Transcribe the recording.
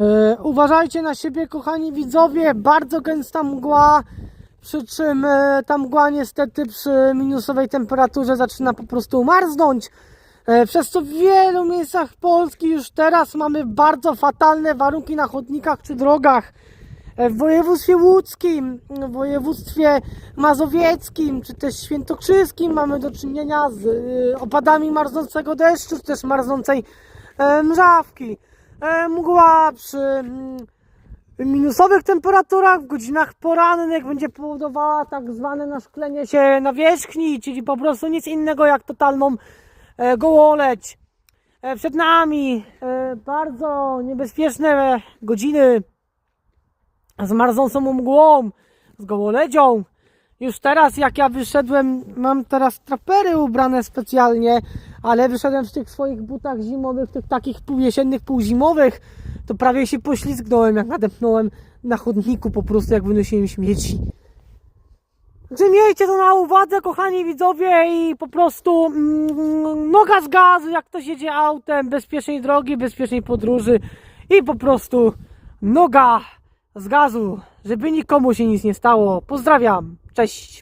E, uważajcie na siebie, kochani widzowie, bardzo gęsta mgła, przy czym e, ta mgła niestety przy minusowej temperaturze zaczyna po prostu marznąć. E, przez co w wielu miejscach Polski już teraz mamy bardzo fatalne warunki na chodnikach czy drogach. W województwie łódzkim, w województwie mazowieckim, czy też świętokrzyskim mamy do czynienia z opadami marznącego deszczu, czy też marznącej mrzawki. E, Mgła przy mm, minusowych temperaturach w godzinach porannych będzie powodowała tak zwane naszklenie się nawierzchni, czyli po prostu nic innego jak totalną e, gołoleć. E, Przed nami bardzo niebezpieczne godziny z marzącą mgłą, z gołoledzią. Już teraz jak ja wyszedłem, mam teraz trapery ubrane specjalnie, ale wyszedłem w tych swoich butach zimowych, tych takich półjesiennych, półzimowych, to prawie się poślizgnąłem, jak nadepnąłem na chodniku po prostu, jak wynosiłem śmieci. Także miejcie to na uwadze, kochani widzowie, i po prostu mm, noga z gazu, jak ktoś jedzie autem, bezpiecznej drogi, bezpiecznej podróży i po prostu noga z gazu, żeby nikomu się nic nie stało. Pozdrawiam, cześć.